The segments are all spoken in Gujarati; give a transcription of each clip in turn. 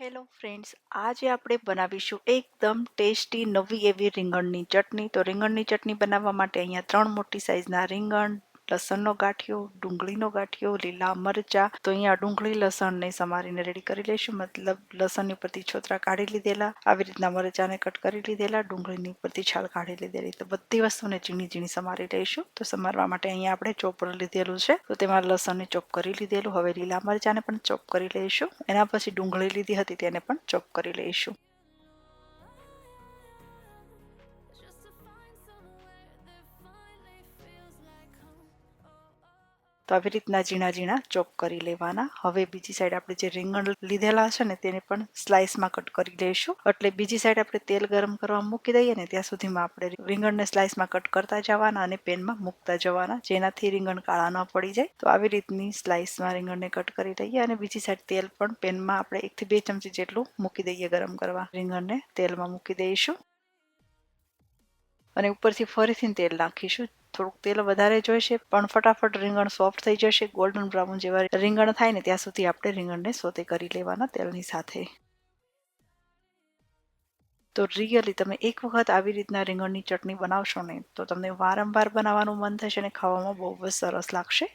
હેલો ફ્રેન્ડ્સ આજે આપણે બનાવીશું એકદમ ટેસ્ટી નવી એવી રીંગણની ચટણી. તો રીંગણની ચટણી બનાવવા માટે અહીંયા ત્રણ મોટી સાઇઝના રીંગણ લસણનો ગાંઠિયો, ડુંગળીનો ગાંઠિયો, લીલા મરચા. તો અહીંયા ડુંગળી લસણને સમારીને રેડી કરી લઈશું. મતલબ લસણની ઉપરથી છોતરા કાઢી લીધેલા, આવી રીતના મરચાને કટ કરી લીધેલા, ડુંગળીની ઉપરથી છાલ કાઢી લીધેલી. તો બધી વસ્તુને ઝીણી ઝીણી સમારી લઈશું. તો સમારવા માટે અહીંયા આપણે ચોપર લીધેલું છે. તો તેમાં લસણને ચોપ કરી લીધેલું. હવે લીલા મરચાને પણ ચોપ કરી લઈશું. એના પછી ડુંગળી લીધી હતી, તેને પણ ચોપ કરી લઈશું. તો આવી રીતના ઝીણા ઝીણા ચોપ કરી લેવાના. હવે બીજી સાઈડ આપણે જે રીંગણ લીધેલા છે ને, તેને પણ સ્લાઇસમાં કટ કરી લઈશું. એટલે બીજી સાઈડ આપણે તેલ ગરમ કરવા મૂકી દઈએ ને, ત્યાં સુધીમાં આપણે રીંગણને સ્લાઇસમાં કટ કરતા જવાના અને પેનમાં મૂકતા જવાના, જેનાથી રીંગણ કાળા ન પડી જાય. તો આવી રીતની સ્લાઇસમાં રીંગણને કટ કરી લઈએ અને બીજી સાઈડ તેલ પણ પેનમાં આપણે એકથી બે ચમચી જેટલું મૂકી દઈએ ગરમ કરવા. રીંગણને તેલમાં મૂકી દઈશું. અને ઉપરથી ફરીથી તેલ નાખીશું. થોડુંક તેલ વધારે જોઈશે, પણ ફટાફટ રીંગણ સોફ્ટ થઈ જશે. ગોલ્ડન બ્રાઉન જેવા રીંગણ થાય ને ત્યાં સુધી આપણે રીંગણને સોતે કરી લેવાના તેલની સાથે. તો રિયલી તમે એક વખત આવી રીતના રીંગણની ચટણી બનાવશો ને, તો તમને વારંવાર બનાવવાનું મન થશે અને ખાવામાં બહુ જ સરસ લાગશે.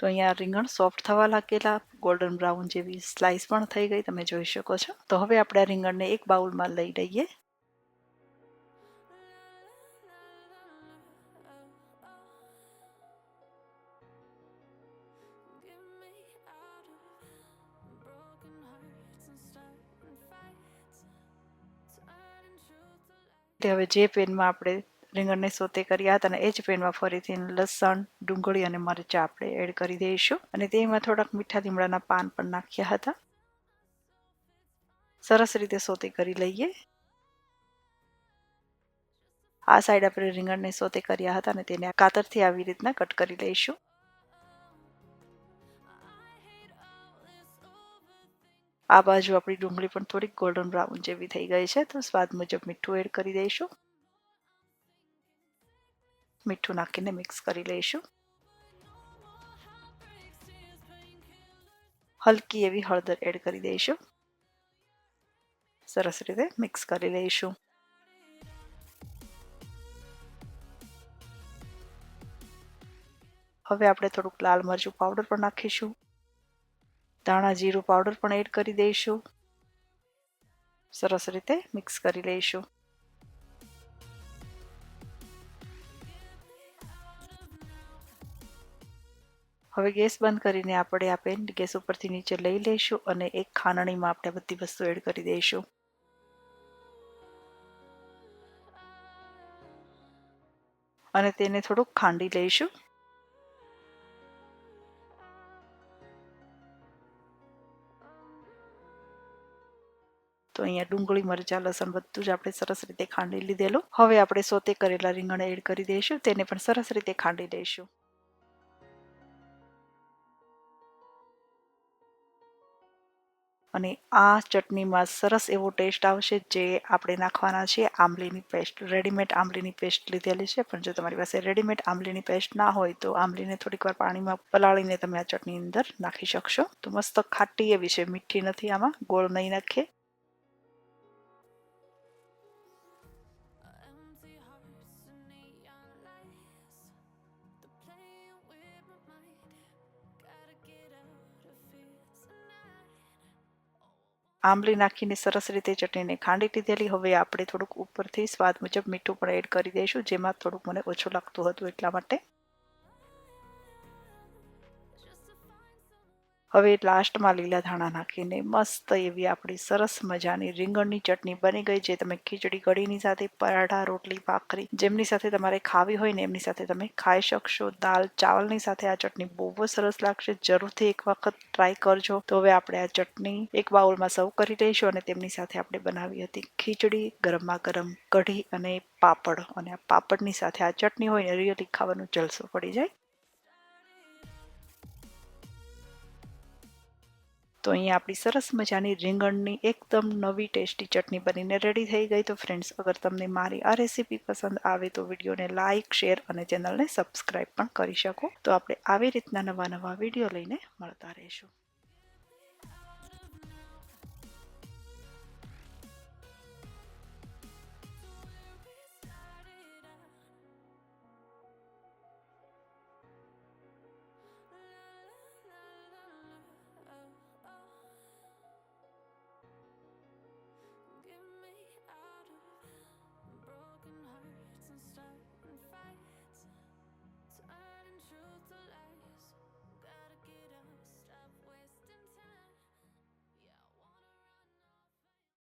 તો અહીંયા રીંગણ સોફ્ટ થવા લાગેલા ગોલ્ડન બ્રાઉન જેવી સ્લાઇસ પણ થઈ ગઈ, તમે જોઈ શકો છો. તો હવે આપણે આ રીંગણને એક બાઉલમાં લઈ લઈએ. હવે જે પેનમાં આપણે રીંગણને સોતે કર્યા હતા અને એ જ પેનમાં ફરીથી લસણ, ડુંગળી અને મરચાં આપણે એડ કરી દઈશું. અને તેમાં થોડાક મીઠા લીમડાના પાન પણ નાખ્યા હતા. સરસ રીતે સોતે કરી લઈએ. આ સાઈડ આપણે રીંગણને સોતે કર્યા હતા અને તેને કાતરથી આવી રીતના કટ કરી લઈશું. આ બાજુ આપણી ડુંગળી પણ થોડીક ગોલ્ડન બ્રાઉન જેવી થઈ ગઈ છે, તો સ્વાદ મુજબ મીઠું એડ કરી દઈશું. મીઠું નાખીને મિક્સ કરી લઈશું. હલકી એવી હળદર એડ કરી દઈશું. સરસ રીતે મિક્સ કરી લઈશું. હવે આપણે થોડુંક લાલ મરચું પાવડર પણ નાખીશું. ધાણા જીરું પાવડર પણ એડ કરી દઈશું. સરસ રીતે મિક્સ કરી લઈશું. હવે ગેસ બંધ કરીને આપણે આ પેન ગેસ ઉપરથી નીચે લઈ લઈશું અને એક ખાંડણીમાં આપણે બધી વસ્તુ એડ કરી દઈશું. અને તેને થોડુંક ખાંડી લઈશું. તો અહીંયા ડુંગળી, મરચાં, લસણ બધું જ આપણે સરસ રીતે ખાંડી લીધેલું. હવે આપણે સોતે કરેલા રીંગણ એડ કરી દઈશું, તેને પણ સરસ રીતે ખાંડી દઈશું અને આ ચટણીમાં સરસ એવો ટેસ્ટ આવશે જે આપણે નાખવાના છે આંબલીની પેસ્ટ. રેડીમેડ આંબલીની પેસ્ટ લીધેલી છે, પણ જો તમારી પાસે રેડીમેડ આંબલીની પેસ્ટ ના હોય તો આંબલીને થોડીક વાર પાણીમાં પલાળીને તમે આ ચટણી અંદર નાખી શકશો. તો મસ્ત ખાટી એવી છે, મીઠી નથી આમાં, ગોળ નહીં નાખીએ. આંબલી નાખીને સરસ રીતે ચટણીને ખાંડી લીધેલી. હવે આપણે થોડુંક ઉપરથી સ્વાદ મુજબ મીઠું પણ એડ કરી દઈશું, જેમાં થોડુંક મને ઓછું લાગતું હતું એટલા માટે. હવે લાસ્ટમાં લીલા ધાણા નાખીને મસ્ત એવી આપણી સરસ મજાની રીંગણની ચટણી બની ગઈ જે તમે ખીચડી કઢીની સાથે, પરાઠા, રોટલી, ભાખરી જેમની સાથે તમારે ખાવી હોય ને એમની સાથે તમે ખાઈ શકશો. દાલ, ચાવલની સાથે આ ચટણી બહુ જ સરસ લાગશે. જરૂરથી એક વખત ટ્રાય કરજો. તો હવે આપણે આ ચટણી એક બાઉલમાં સર્વ કરી લઈશું અને તેમની સાથે આપણે બનાવી હતી ખીચડી ગરમા ગરમ કઢી અને પાપડ. અને આ પાપડની સાથે આ ચટણી હોય ને રિયલી ખાવાનું જલસો પડી જાય. તો અહીંયા આપણી સરસ મજાની રીંગણની એકદમ નવી ટેસ્ટી ચટણી બનીને રેડી થઈ ગઈ. તો ફ્રેન્ડ્સ અગર તમને મારી આ રેસીપી પસંદ આવે તો વિડીયોને લાઇક શેર અને ચેનલને સબસ્ક્રાઈબ પણ કરી શકો. તો આપણે આવી રીતના નવા નવા વીડિયો લઈને મળતા રહીશું.